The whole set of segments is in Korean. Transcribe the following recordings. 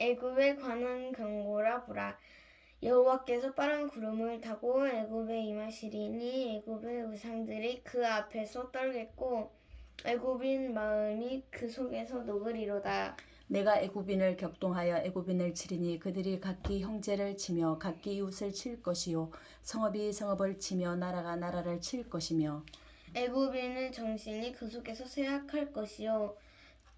애굽에 관한 경고라 보라. 여호와께서 빠른 구름을 타고 애굽에 임하시리니 애굽의 우상들이 그 앞에서 떨겠고 애굽인 마음이 그 속에서 녹으리로다. 내가 애굽인을 격동하여 애굽인을 치리니 그들이 각기 형제를 치며 각기 이웃을 칠 것이요 성읍이 성읍을 치며 나라가 나라를 칠 것이며 애굽인의 정신이 그 속에서 쇠약할 것이요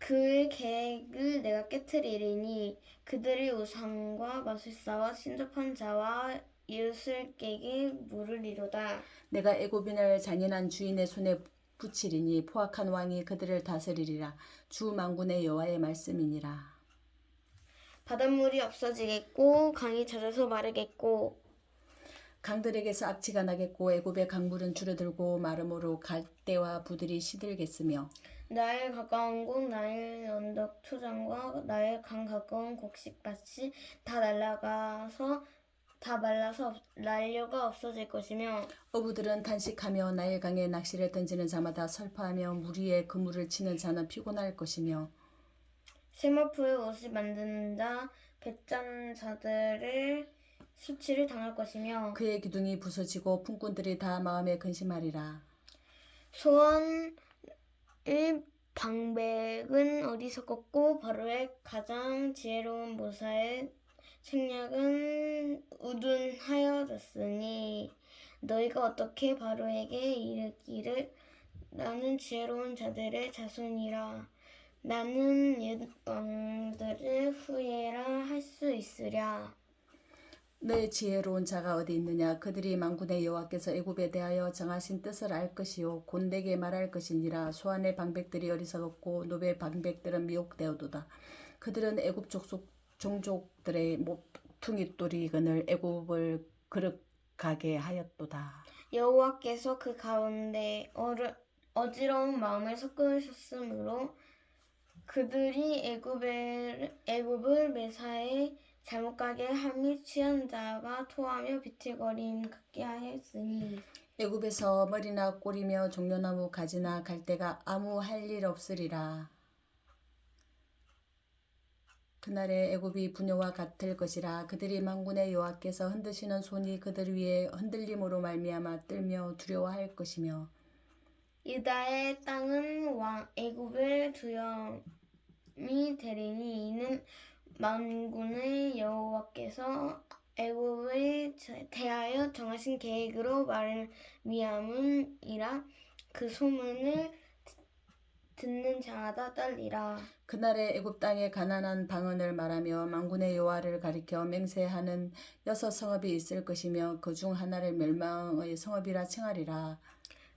그의 계획을 내가 깨뜨리리니 그들이 우상과 마술사와 신접한 자와 이웃을 깨게 물으리로다. 내가 애굽인을 잔인한 주인의 손에 붙이리니 포악한 왕이 그들을 다스리리라 주 만군의 여호와의 말씀이니라 바닷물이 없어지겠고 강이 젖어서 마르겠고 강들에게서 악취가 나겠고 애굽의 강물은 줄어들고 마름으로 갈대와 부들이 시들겠으며 나의 가까운 곳 나의 언덕 초장과 나의 강 가까운 곡식밭이 다 날아가서 다 말라서 없- 난료가 없어질 것이며 어부들은 탄식하며 나일 강에 낚시를 던지는 자마다 설파하며 물 위에 그물을 치는 자는 피곤할 것이며 세마포의 옷을 만드는 자 배짠 자들을 수치를 당할 것이며 그의 기둥이 부서지고 품꾼들이 다 마음에 근심하리라. 소원 의 방백은 어디서 걷고 바로의 가장 지혜로운 모사의 책략은 우둔하여졌으니 너희가 어떻게 바로에게 이르기를? 나는 지혜로운 자들의 자손이라. 나는 옛 왕들의 후예라 할 수 있으랴 내 지혜로운 자가 어디 있느냐? 그들이 만군의 여호와께서 애굽에 대하여 정하신 뜻을 알 것이요. 곧 내게 말할 것이니라. 소안의 방백들이 어리석었고 노베 방백들은 미혹되어도다. 그들은 애굽 족속 종족들의 모퉁이 돌이근을 애굽을 그릇 가게 하였도다. 여호와께서 그 가운데 어르, 어지러운 마음을 섞으셨으므로 그들이 애굽을 애굽을 매사에 잘못 가게 함이 취한 자가 토하며 비틀거림 갖게 하였으니 애굽에서 머리나 꼬리며 종려나무 가지나 갈대가 아무 할 일 없으리라. 그날에 애굽이 분요와 같을 것이라 그들이 만군의 여호와께서 흔드시는 손이 그들 위에 흔들림으로 말미암아 떨며 두려워할 것이며 유다의 땅은 왕 애굽의 두염이 되리니 만군의 여호와께서 애굽에 대하여 정하신 계획으로 말미암음이라 그 소문을 듣는 자마다 떨리라. 그날에 애굽 땅에 가난한 방언을 말하며 만군의 여호와를 가리켜 맹세하는 여섯 성읍이 있을 것이며 그 중 하나를 멸망의 성읍이라 칭하리라.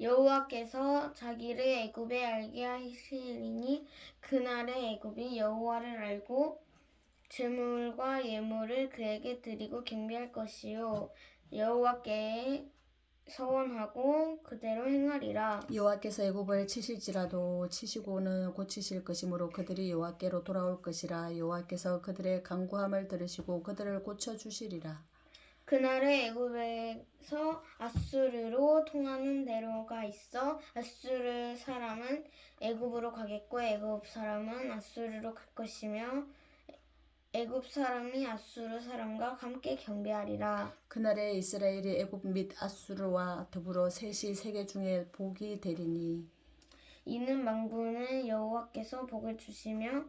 여호와께서 자기를 애굽에 알게 하시리니 그날에 애굽이 여호와를 알고 제물과 예물을 그에게 드리고 경배할 것이요. 여호와께 서원하고 그대로 행하리라. 여호와께서 애굽을 치실지라도 치시고는 고치실 것이므로 그들이 여호와께로 돌아올 것이라. 여호와께서 그들의 간구함을 들으시고 그들을 고쳐 주시리라 그날에 애굽에서 아수르로 통하는 대로가 있어 아수르 사람은 애굽으로 가겠고 애굽 사람은 아수르로 갈 것이며 애굽 사람이 아수르 사람과 함께 경배하리라. 그날에 이스라엘이 애굽 및 아수르와 더불어 셋이 세계 중에 복이 되리니 이는 만군은 여호와께서 복을 주시며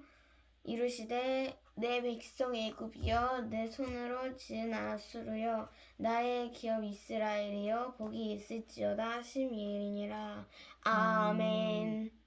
이르시되 내 백성 애굽이여 내 손으로 지은 아수르여 나의 기업 이스라엘이여 복이 있을지어다. 하심이니라. 아멘